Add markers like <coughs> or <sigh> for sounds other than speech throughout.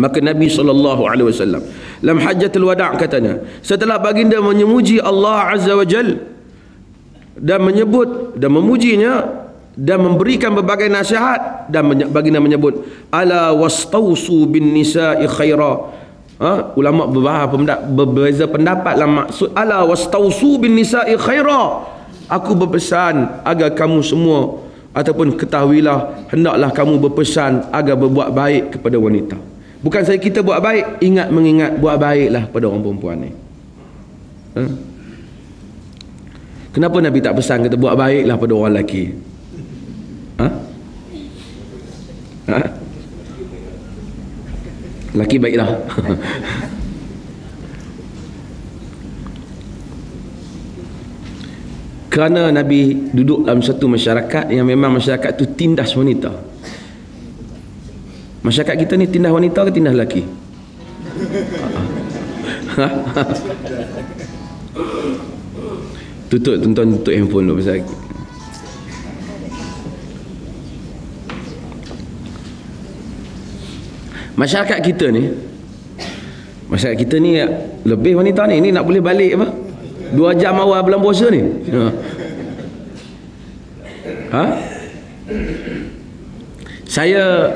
maka Nabi SAW dalam hajatul wada' katanya setelah baginda menyemuji Allah Azza wa Jal dan menyebut dan memujinya dan memberikan berbagai nasihat dan baginda menyebut ala wastausu bin nisa'i khaira. Ha? ulama berbeza pendapat dalam maksud ala wastausu bin nisa'i khaira. Aku berpesan agar kamu semua ataupun ketahuilah hendaklah kamu berpesan agar berbuat baik kepada wanita bukan saya kita buat baik ingat mengingat buat baiklah pada orang perempuan ni ha? kenapa Nabi tak pesan kita buat baiklah pada orang lelaki ha? Ha? lelaki baiklah <laughs> kerana Nabi duduk dalam satu masyarakat yang memang masyarakat tu tindas wanita masyarakat kita ni tindas wanita ke tindas lelaki <laughs> tutup tuan tutup handphone tu pasal masyarakat kita ni masyarakat kita ni lebih wanita ni ni nak boleh balik apa Dua jam awal bulan puasa ni. Ha? ha? Saya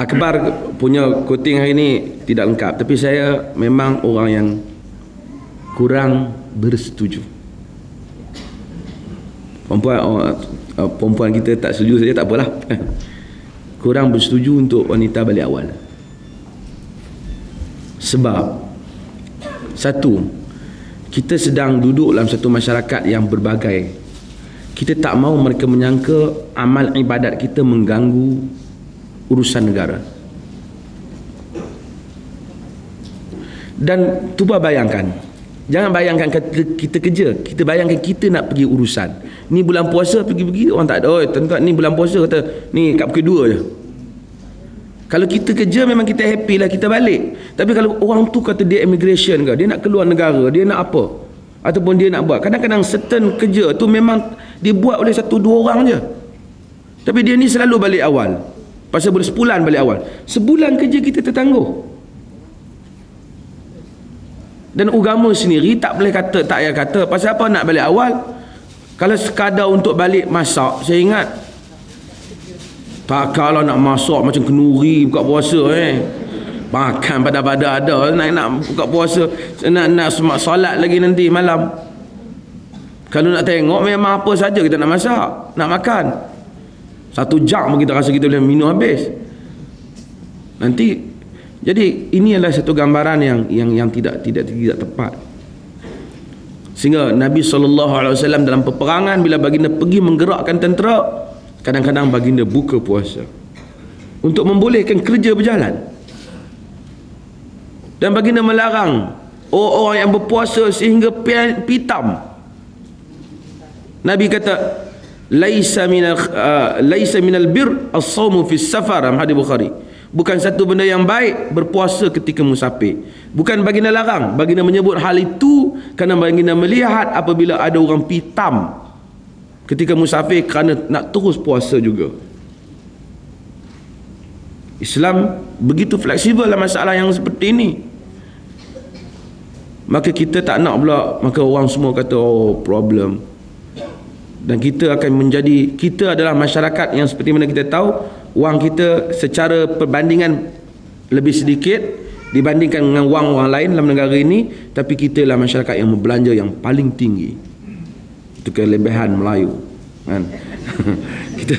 Akbar punya coating hari ni tidak lengkap tapi saya memang orang yang kurang bersetuju. Perempuan oh, perempuan kita tak setuju saja tak apalah. Kurang bersetuju untuk wanita balik awal. Sebab satu, kita sedang duduk dalam satu masyarakat yang berbagai kita tak mau mereka menyangka amal ibadat kita mengganggu urusan negara dan cuba bayangkan jangan bayangkan kita, kita kerja kita bayangkan kita nak pergi urusan ni bulan puasa pergi-pergi orang tak ada oh tuan ni bulan puasa kata ni kat pukul 2 je kalau kita kerja memang kita happy lah kita balik. Tapi kalau orang tu kata dia immigration ke, dia nak keluar negara, dia nak apa? Ataupun dia nak buat. Kadang-kadang certain kerja tu memang dibuat oleh satu dua orang je. Tapi dia ni selalu balik awal. Pasal boleh sebulan balik awal. Sebulan kerja kita tertangguh. Dan agama sendiri tak boleh kata, tak payah kata. Pasal apa nak balik awal? Kalau sekadar untuk balik masak, saya ingat tak kalau nak masak macam kenuri buka puasa eh. Makan pada-pada ada nak nak buka puasa nak nak semak solat lagi nanti malam. Kalau nak tengok memang apa saja kita nak masak, nak makan. Satu jam kita rasa kita boleh minum habis. Nanti jadi ini adalah satu gambaran yang yang yang tidak tidak tidak tepat. Sehingga Nabi SAW dalam peperangan bila baginda pergi menggerakkan tentera kadang-kadang baginda buka puasa untuk membolehkan kerja berjalan dan baginda melarang orang-orang yang berpuasa sehingga pitam Nabi kata laisa minal uh, laisa minal bir as-sawmu fi safar hadis Bukhari. Bukan satu benda yang baik berpuasa ketika musafir. Bukan baginda larang baginda menyebut hal itu kerana baginda melihat apabila ada orang pitam ketika musafir kerana nak terus puasa juga. Islam begitu fleksibel dalam masalah yang seperti ini. Maka kita tak nak pula maka orang semua kata oh problem dan kita akan menjadi kita adalah masyarakat yang seperti mana kita tahu wang kita secara perbandingan lebih sedikit dibandingkan dengan wang orang lain dalam negara ini tapi kita adalah masyarakat yang berbelanja yang paling tinggi. Itu kelebihan Melayu kan? <laughs> Kita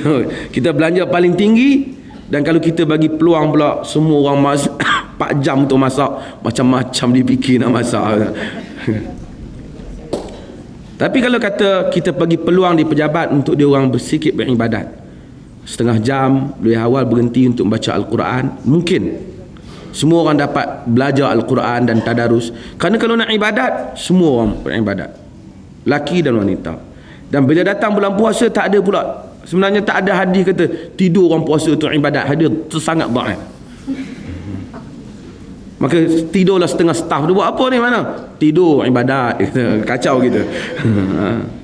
kita belanja paling tinggi dan kalau kita bagi peluang pula semua orang masak <coughs> 4 jam untuk masak macam-macam dipikir nak masak <laughs> tapi kalau kata kita bagi peluang di pejabat untuk dia orang bersikit beribadat. Setengah jam lebih awal berhenti untuk membaca Al-Quran mungkin. Semua orang dapat belajar Al-Quran dan tadarus. Kerana kalau nak ibadat semua orang beribadat laki dan wanita. Dan bila datang bulan puasa tak ada pula. Sebenarnya tak ada hadis kata tidur orang puasa itu ibadat. Hadis tersangat dhaif maka tidurlah setengah staff dia buat apa ni mana? Tidur ibadat. <laughs> Kacau gitu <laughs>